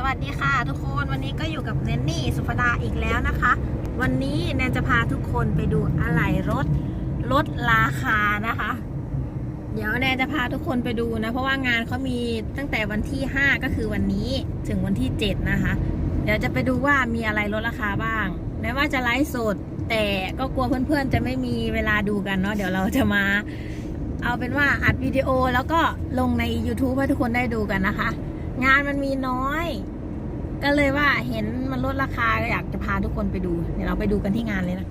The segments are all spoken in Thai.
สวัสดีค่ะทุกคนวันนี้ก็อยู่กับแนนนี่สุภดาอีกแล้วนะคะ วันนี้แนนจะพาทุกคนไปดูอะไหล่รถลดราคานะคะ เดี๋ยวแนนจะพาทุกคนไปดูนะ เพราะว่างานเขามีตั้งแต่วันที่ 5 ก็คือวันนี้ถึงวันที่ 7 นะคะ เดี๋ยวจะไปดูว่ามีอะไรลดราคาบ้างแม้ว่าจะไลฟ์สด แต่ก็กลัวเพื่อนๆ จะไม่มีเวลาดูกันเนาะเดี๋ยวเราจะมา เอาเป็นว่าอัดวิดีโอแล้วก็ลงใน YouTube ให้ทุกคนได้ดูกันนะคะ งานมันมีน้อย ก็เลยว่าเห็นมันลดราคาก็อยากจะพาทุกคนไปดู เดี๋ยวเราไปดูกันที่งานเลยนะ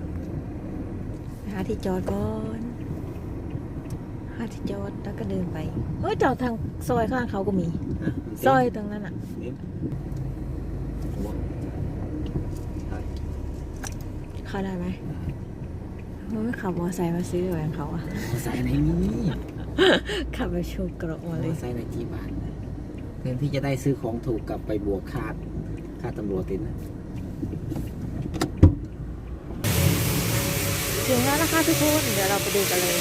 หาที่จอดก่อนหาที่จอดแล้วก็เดินไปเฮ้ยจอดทางซอยข้างเขาก็มี ซอยตรงนั้นอะเข้าได้ไหมเฮ้ยขับมอเตอร์ไซค์มาซื้อแหวนเขาอะใส่ในนี้ขับไปโชว์กระมาเลยใส่ในจีบาท เพื่อที่จะได้ซื้อของถูกกลับไปบวกค่าค่าตำรวจติดนะถึงแล้วนะคะทุกคนเดี๋ยวเราไปดูกันเลย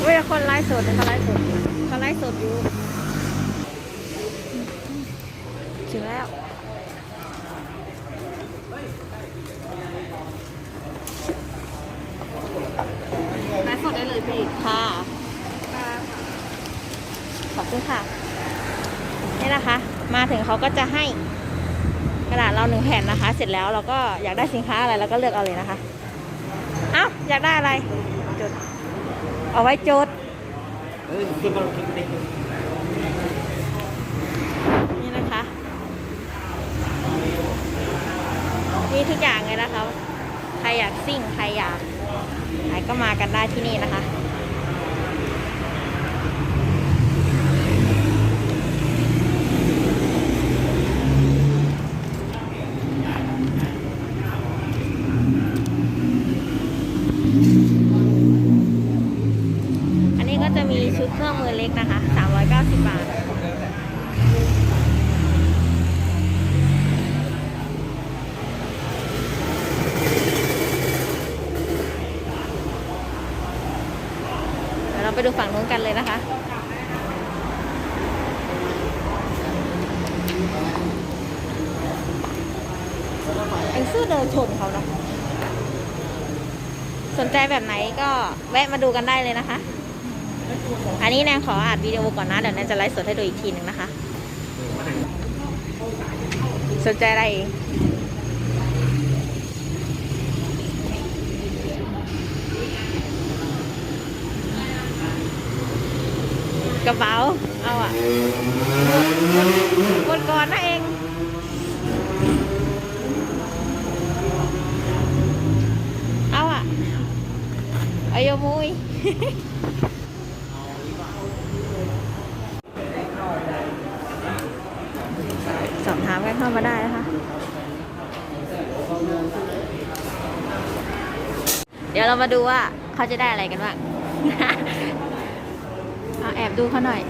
เว้ยคนไลฟ์สดเขาไลฟ์สดเขาไลฟ์สดอยู่ถึงแล้วไลฟ์สดได้เลยพี่ ค่ะ ขอบคุณค่ะ นี่นะคะ มาถึงเขา ก็จะให้กระดาษเราหนึ่งแผ่นนะคะ เสร็จแล้วเราก็อยากได้สินค้าอะไรเราก็เลือกเอาเลยนะคะเอ้าอยากได้อะไรจดเอาไว้จดนี่นะคะมีทุกอย่างเลยนะคะ ใครอยากซิ่ง ใครอยากไหนก็มากันได้ที่นี่นะคะ อันนี้ก็จะมีชุดเครื่องมือเล็กนะคะ 390 บาทเดี๋ยวเราไปดูฝั่งนู้นกันเลยนะคะเอ็งซื้อเดินชนเขาเนาะสนใจแบบไหนก็แวะมาดูกันได้เลยนะคะ อันนี้แนนขออัดวิดีโอก่อนนะ เดี๋ยวแนนจะไลฟ์สดให้ดูอีกทีหนึ่งนะคะ สนใจอะไรเองกระเป๋า เอาอะกดก่อนนะเอง เอาอะ เอาโยมุย สอบถามกัน เข้ามาได้นะคะ เดี๋ยวเรามาดูว่าเขาจะได้อะไรกันบ้างเอาแอบดูเขาหน่อย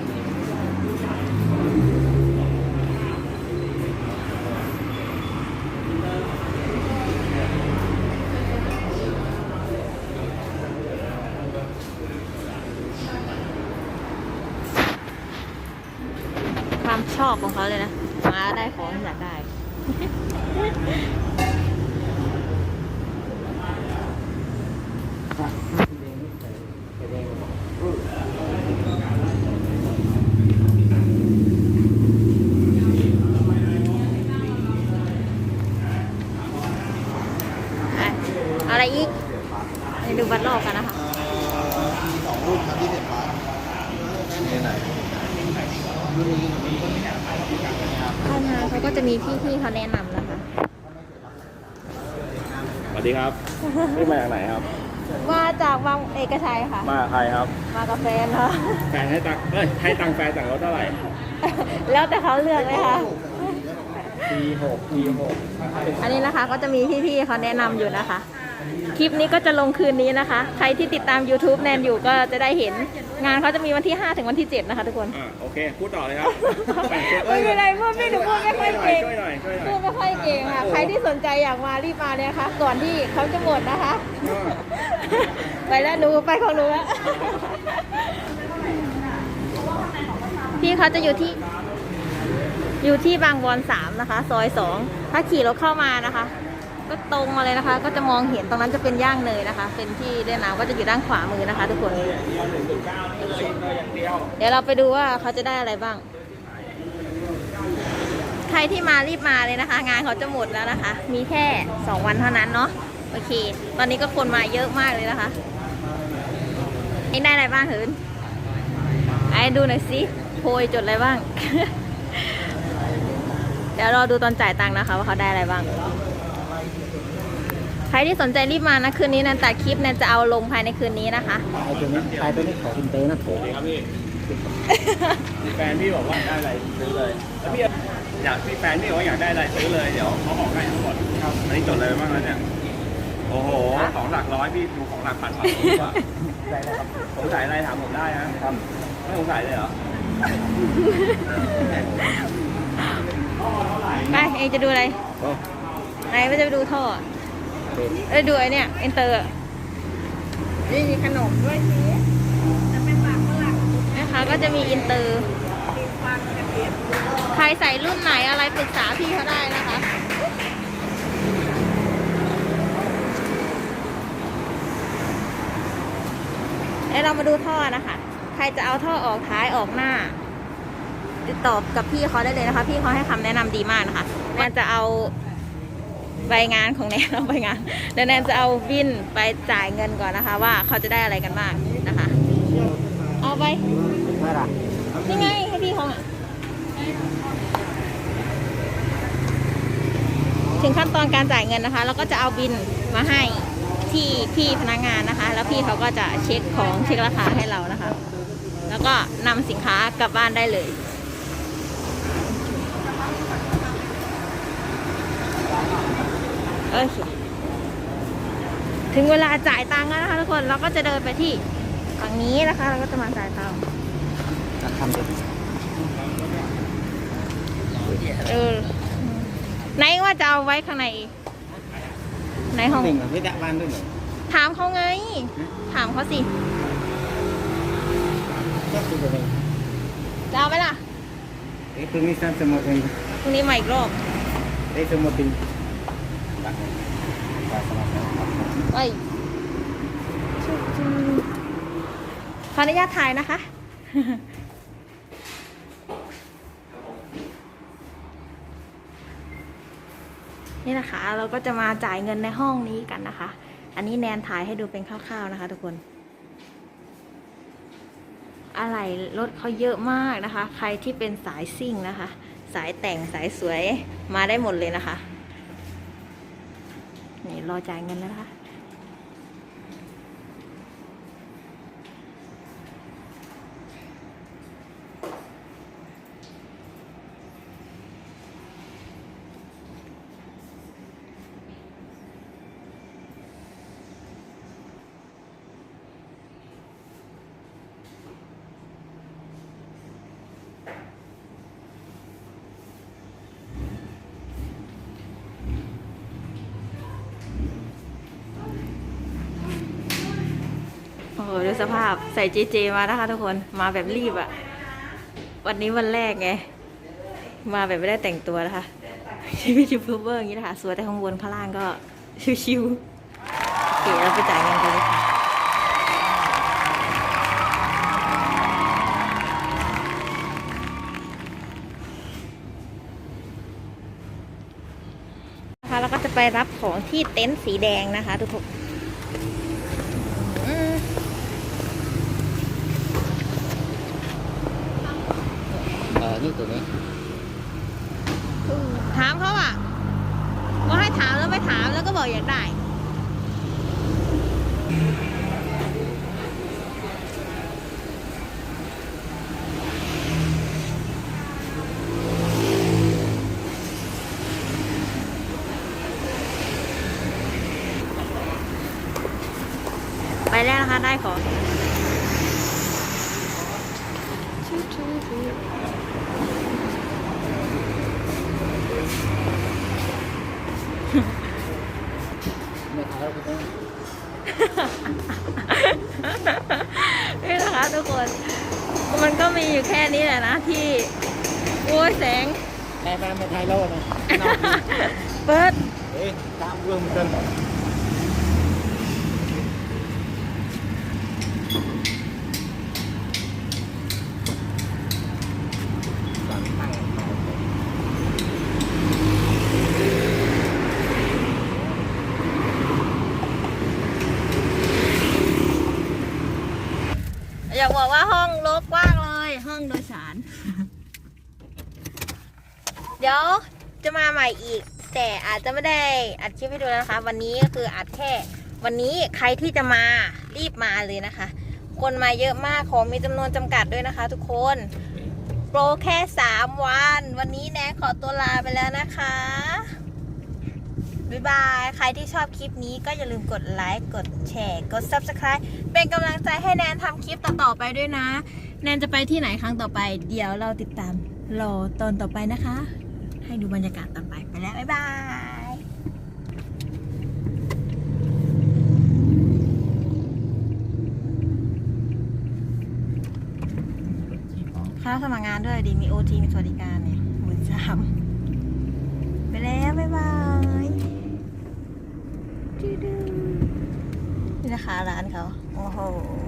ความชอบของเขาเลยนะ ได้ของที่อยากได้ อะเอาอะไรอีกไปดูบัตรรอบกันนะคะ สองรุ่นครับที่เห็นฟ้าเนี่ยไหนรุ่นนี้ เข้ามาเขา ก็จะมีพี่ๆเขาแนะนำนะคะ สวัสดีครับ นี่มาจากไหนครับ มาจากวังเอกชัยค่ะ มากับใครครับ มากับแฟนเนาะแฟนให้ตังค์เอ้ยให้ตังค์แฟนจากรถเท่าไหร่แล้วแต่เขาเลือกเลยค่ะ T6 T6 อันนี้นะคะก็จะมีพี่ๆเขาแนะนำอยู่นะคะ คลิปนี้ก็จะลงคืนนี้นะคะ ใครที่ติดตาม YouTube แนนอยู่ก็จะได้เห็น งานเขาจะมีวันที่ 5 ถึงวันที่ 7 นะคะทุกคนอ่าโอเค พูดต่อเลยครับแบ่งชุดไม่เป็นไรพูดไม่หนูพูดไม่ค่อยเก่งช่วยหน่อยช่วยหน่อยพูดไม่ค่อยเก่งค่ะ ใครที่สนใจอยากมารีบมาเลยนะคะก่อนที่เขาจะหมดนะคะอ่าไปแล้วหนูไปของหนูแล้วพี่เขาจะอยู่ที่ อยู่ที่บางบอนสามนะคะ ซอยสองถ้าขี่รถเข้ามานะคะ ก็ตรงมาเลยนะคะ ก็จะมองเห็นตรงนั้นจะเป็นย่างเนยนะคะ เป็นที่เล่นน้ำก็จะอยู่ด้านขวามือนะคะ ทุกคน เดี๋ยวเราไปดูว่าเขาจะได้อะไรบ้าง ใครที่มารีบมาเลยนะคะ งานเขาจะหมดแล้วนะคะ มีแค่2วันเท่านั้นเนาะโอเค ตอนนี้ก็คนมาเยอะมากเลยนะคะเองได้อะไรบ้างเหินไอ้ดูหน่อยสิโพยจดอะไรบ้าง เดี๋ยวรอดูตอนจ่ายตังค์นะคะ ว่าเขาได้อะไรบ้าง ใครที่สนใจรีบมานะคืนนี้แนันตัดคลิปแนันจะเอาลงภายในคืนนี้นะคะไอ้ตัวนี้ไอ้ตัวนี้ขอคุณเต้นะโถสวัสดีครับพี่แฟนพี่บอกว่าได้อะไรซื้อเลยแล้วพี่อยากพี่แฟนพี่บอกว่าอยากได้อะไรซื้อเลยเดี๋ยวเขาออกให้ทั้งหมดครับอันนี้จดเลยบ้างแล้วเนี่ยโอ้โหของหลักร้อยพี่ดูของหลักพันพันดีกว่าได้แล้วครับสงสัยอะไรถามผมได้นะครับไม่สงสัยเลยเหรอไปเองจะดูอะไรโอ้ไหนไม่จะไปดูท่อ เป็นเอ้ยดูไอเนี่ยเอนเตอร์นี่มีขนมด้วยสิจะเป็นปากฝรั่งนะคะก็จะมีอินเตอร์ใครใส่รุ่นไหนอะไรปรึกษาพี่เขาได้นะคะเอ้ยเรามาดูท่อนะคะ ใครจะเอาท่อออกท้ายออกหน้า ติดต่อกับพี่เขาได้เลยนะคะ พี่เขาให้คำแนะนำดีมากนะคะแนนจะเอา ใบงานของแนนเอาใบงานเดี๋ยวแนนจะเอาบินไปจ่ายเงินก่อนนะคะ ว่าเขาจะได้อะไรกันบ้างนะคะ เอาไปไม่ล่ะนี่ไงให้พี่เขาอะถึงขั้นตอนการจ่ายเงินนะคะ แล้วก็จะเอาบินมาให้ที่พี่พนักงานนะคะ แล้วพี่เขาก็จะเช็คของเช็คราคาให้เรานะคะ แล้วก็นำสินค้ากลับบ้านได้เลย โอเค ถึงเวลาจ่ายตังค์แล้วนะคะทุกคน เราก็จะเดินไปที่ฝั่งนี้นะคะ เราก็จะมาจ่ายตังค์จะทำเด็กเออไหนว่าจะเอาไว้ข้างในในห้องหนึ่งไม่ได้บ้านด้วยเหรอถามเขาไง ถามเขาสิก็คือตัวนี้จะเอาไหมล่ะไอ้ตัวนี้สั้นสมองเองพรุ่งนี้มาอีกรอบไอ้สมองติ ไปขออนุญาตถ่ายนะคะ นี่นะคะ เราก็จะมาจ่ายเงินในห้องนี้กันนะคะ อันนี้แนนถ่ายให้ดูเป็นคร่าวๆนะคะ ทุกคน อะไรรถเขาเยอะมากนะคะ ใครที่เป็นสายซิ่งนะคะ สายแต่งสายสวยมาได้หมดเลยนะคะ รอจ่ายเงินนะคะ อ้โหดูสภาพใส่เจเจมานะคะทุกคนมาแบบรีบอะวันนี้วันแรกไง มาแบบไม่ได้แต่งตัวนะคะชีวิตยูทูบเบอร์อย่างนี้นะคะสวยแต่ข้างบนข้างล่างก็ชิวๆโอเคเราไปจ่ายเงินกันเลยค่ะนะคะแล้วก็จะไปรับของที่เต็นท์สีแดงนะคะทุกคนอืม เออ นี่ตัวนี้ ถามเขาอะว่าให้ถามแล้วไม่ถามแล้วก็บอกอยากได้ ไปแล้วนะคะได้ของไม่ขายแล้วก็ต้อง อยู่แค่นี้แหละนะที่โอ้ยแสงแต่มาไม่ไทยโลดนะเปิดเฮ้ยตามเรื่องกันสั่งตั้งอยากบอกว่าห้องรกกว้างเลย ห้องโดยสาร เดี๋ยวจะมาใหม่อีก แต่อาจจะไม่ได้อัดคลิปให้ดูนะคะ วันนี้ก็คืออัดแค่ วันนี้ใครที่จะมารีบมาเลยนะคะ คนมาเยอะมากของมีจำนวนจำกัดด้วยนะคะ ทุกคนโปรแค่ 3 วัน วันนี้แนนขอตัวลาไปแล้วนะคะ บ๊ายบาย ใครที่ชอบคลิปนี้ก็อย่าลืมกดไลค์ กดแชร์ กด Subscribe เป็นกำลังใจให้แนนทำคลิปต่อๆไปด้วยนะ แนนจะไปที่ไหนครั้งต่อไป เดี๋ยวเราติดตามรอตอนต่อไปนะคะ ให้ดูบรรยากาศต่อไปไปแล้ว บ๊ายบายค่าสมัครงานด้วยดีมีโอทีมีสวัสดิการเนี่ยหมื่นสามไปแล้ว บ๊ายบายดื้อๆ นี่นะคะร้านเขา โอ้โห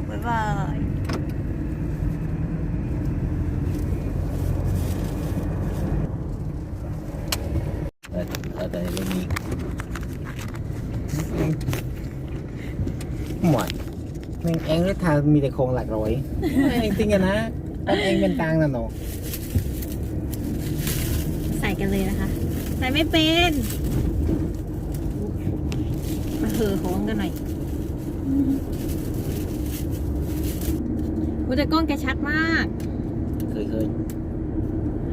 บ๊ายบายเออเออแต่เรื่องนี้หมดแม่งเองเลยทางมีแต่โครงหลักร้อยจริงๆอะนะตอนเองเป็นตังค์นะเนาะใส่กันเลยนะคะ ใส่ไม่เป็นมาเหอะของกันหน่อย อุยแต่กล้องแกชัดมาก เคยเคย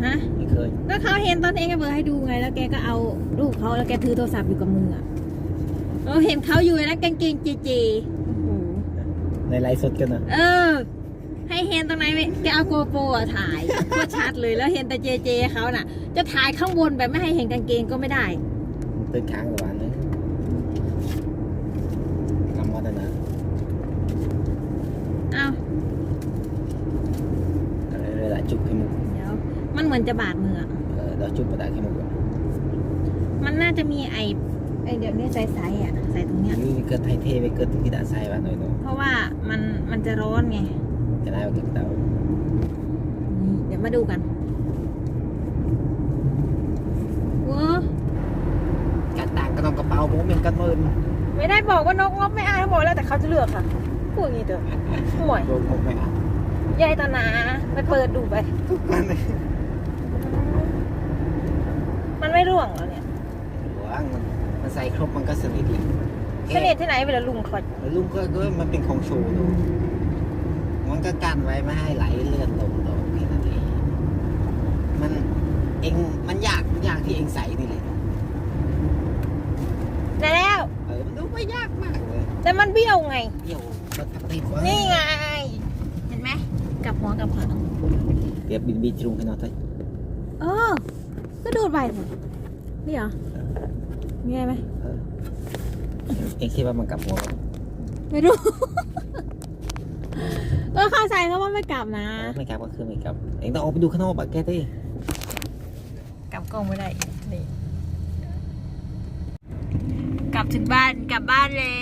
ฮะ ไม่เคย ก็เขาเห็นตอนเองก็เบอร์ให้ดูไง แล้วแกก็เอารูปเขาแล้วแกถือโทรศัพท์อยู่กับมืออะเราเห็นเขาอยู่แล้วกางเกงเจเจโอ้โหในไลฟ์สดกันนะเออ ให้เห็นตรงไหนไหมแกเอาโกโปรอะถ่ายโคตรชัดเลยแล้วเห็นแต่เจเจเขาน่ะ จะถ่ายข้างบนแบบไม่ให้เห็นกางเกงก็ไม่ได้ตื่นค้างกว่านึงกำวัดนะ เอา เวลาจุกให้มุก เดี๋ยว มัน เหมือนจะบาดมืออะเออเราจุกประดาให้มุกอะมันน่าจะมีไอไอเดี๋ยวนี้ใสๆอะใส่ตรงเนี้ย นี่เกิดไทยเทไปเกิดที่ด่านไซบ้านหน่อยเนาะเพราะว่ามันมันจะร้อนไงจะได้เอาเก็บเตานี่เดี๋ยวมาดูกันว้าการต่างก็ต้องกระเป๋าผมเป็นกันหมื่นไม่ได้บอกว่านกงบไม่อายเขาบอกแล้วแต่เขาจะเลือกค่ะพูดอย่างนี้เถอะห่วยโดนผมไม่อะยายตานาไปเปิดดูไปทุกวันเลย มันไม่ร่วงเหรอเนี่ยว่างมันมันใส่ครบมันก็สนิทเลยเสน่ห์ที่ไหนเวลาลุงคอยแล้วลุงก็ก็มันเป็นของโชว์ดูมันก็กั้นไว้ไม่ให้ไหลเลื่อนลงต่อแค่นั้นเองมันเองมันยากยากที่เองใส่นี่เลยได้แล้วเออมันดูไม่ยากมากเลยแต่มันเบี้ยวไงเดี๋ยวก็ทำติดว่านี่ไง เห็นไหมกลับหัวกลับหางเดี๋ยวบินบีจรุงให้หน่อยเถอะ เออ ก็ดูดไปสินี่เหรอมีอะไรไหมเออเองคิดว่ามันกลับหัวไหมไม่รู้เออเข้าใจเขาว่าไม่กลับนะเออไม่กลับก็คือไม่กลับ เองต้องออกไปดูข้างนอกปะแกที่กลับกล้องไม่ได้นี่กลับถึงบ้านกลับบ้านแล้